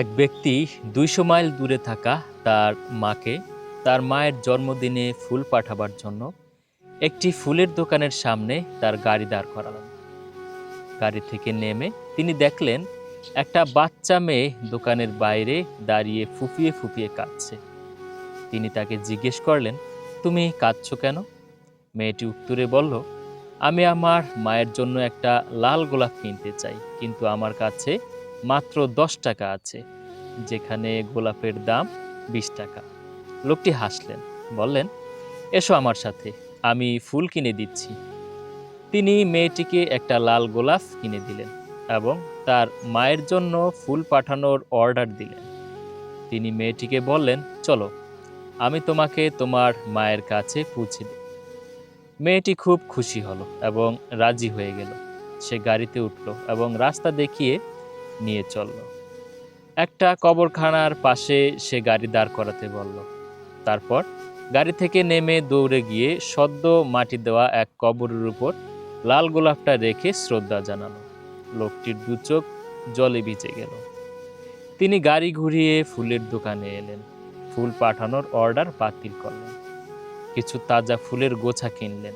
এক ব্যক্তি দুইশো মাইল দূরে থাকা তার মাকে তার মায়ের জন্মদিনে ফুল পাঠাবার জন্য একটি ফুলের দোকানের সামনে তার গাড়ি দাঁড় করালেন। গাড়ি থেকে নেমে তিনি দেখলেন একটা বাচ্চা মেয়ে দোকানের বাইরে দাঁড়িয়ে ফুপিয়ে ফুপিয়ে কাঁদছে। তিনি তাকে জিজ্ঞেস করলেন, তুমি কাঁদছ কেন? মেয়েটি উত্তরে বলল, আমি আমার মায়ের জন্য একটা লাল গোলাপ কিনতে চাই, কিন্তু আমার কাছে মাত্র দশ টাকা আছে, যেখানে গোলাপের দাম বিশ টাকা। লোকটি হাসলেন, বললেন, এসো আমার সাথে, আমি ফুল কিনে দিচ্ছি। তিনি মেয়েটিকে একটা লাল গোলাপ কিনে দিলেন এবং তার মায়ের জন্য ফুল পাঠানোর অর্ডার দিলেন। তিনি মেয়েটিকে বললেন, চলো, আমি তোমাকে তোমার মায়ের কাছে পৌঁছে দিই। মেয়েটি খুব খুশি হলো এবং রাজি হয়ে গেল। সে গাড়িতে উঠল এবং রাস্তা দেখিয়ে নিয়ে চলল। একটা কবরখানার পাশে সে গাড়ি দাঁড় করাতে বলল। তারপর গাড়ি থেকে নেমে দৌড়ে গিয়ে সদ্য মাটি দেওয়া এক কবরের উপর লাল গোলাপটা রেখে শ্রদ্ধা জানালো। লোকটির দু চোখ জলে ভিজে গেল। তিনি গাড়ি ঘুরিয়ে ফুলের দোকানে এলেন। ফুল পাঠানোর অর্ডার বাতিল করলেন। কিছু তাজা ফুলের গোছা কিনলেন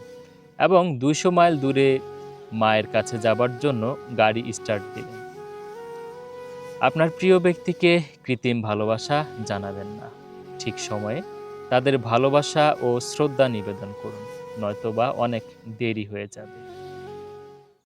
এবং দুইশো মাইল দূরে মায়ের কাছে যাবার জন্য গাড়ি স্টার্ট দিলেন। আপনার প্রিয় ব্যক্তিকে কৃত্রিম ভালোবাসা জানাবেন না। ঠিক সময়ে তাদের ভালোবাসা ও শ্রদ্ধা নিবেদন করুন, নয়তোবা অনেক দেরি হয়ে যাবে।